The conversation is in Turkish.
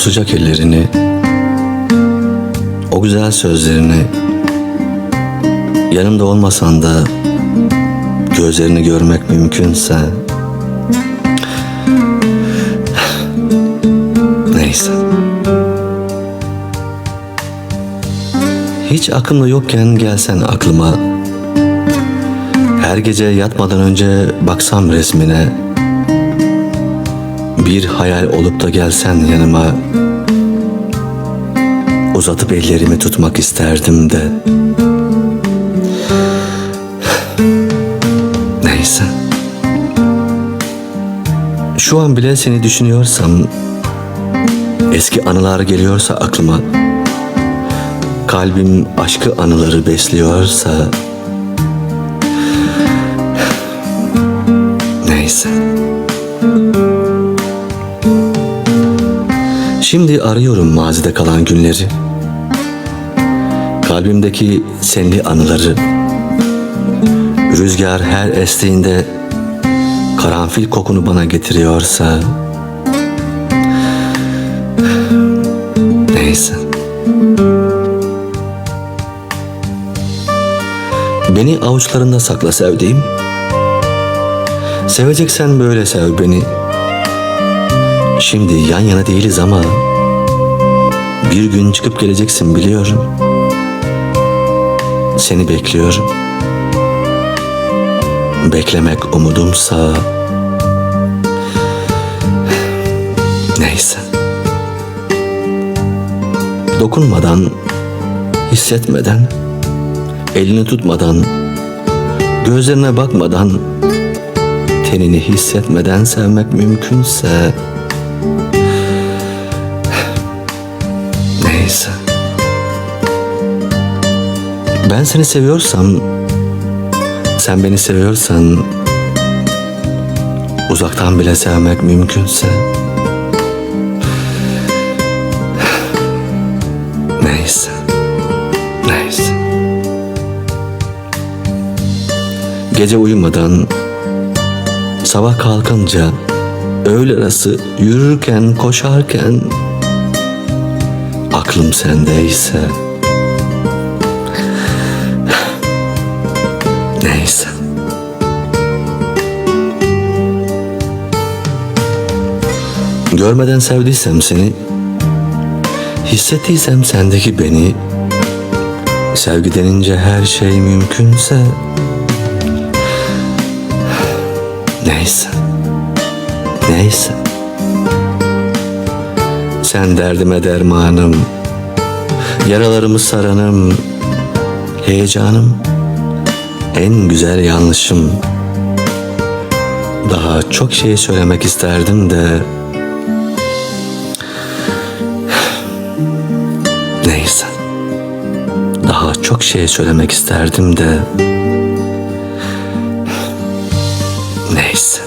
sıcak ellerini, o güzel sözlerini, yanımda olmasan da gözlerini görmek mümkünse, neyse. Hiç aklımda yokken gelsen aklıma, her gece yatmadan önce baksam resmine, bir hayal olup da gelsen yanıma Uzatıp ellerimi tutmak isterdim de. Neyse. Şu an bile seni düşünüyorsam Eski anılar geliyorsa aklıma Kalbim aşkı anıları besliyorsa Neyse Arıyorum mazide kalan günleri. Kalbimdeki senli anıları. Rüzgar her estiğinde karanfil kokunu bana getiriyorsa neyse. Beni avuçlarında sakla sevdiğim. Seveceksen böyle sev beni. Şimdi yan yana değiliz ama bir gün çıkıp geleceksin biliyorum. Seni bekliyorum. Beklemek umudumsa neyse. Dokunmadan, hissetmeden, elini tutmadan, gözlerine bakmadan, tenini hissetmeden sevmek mümkünse Neyse. Ben seni seviyorsam, sen beni seviyorsan, uzaktan bile sevmek mümkünse, neyse, neyse. Gece uyumadan, sabah kalkınca, öğle arası yürürken, koşarken, aklım sendeyse. Neyse. Görmeden sevdiysem seni hissettiysem sendeki beni sevgi denince her şey mümkünse neyse neyse. Sen derdime dermanım, yaralarımı saranım, heyecanım, en güzel yanlışım. Daha çok şey söylemek isterdim de neyse. Daha çok şey söylemek isterdim de neyse.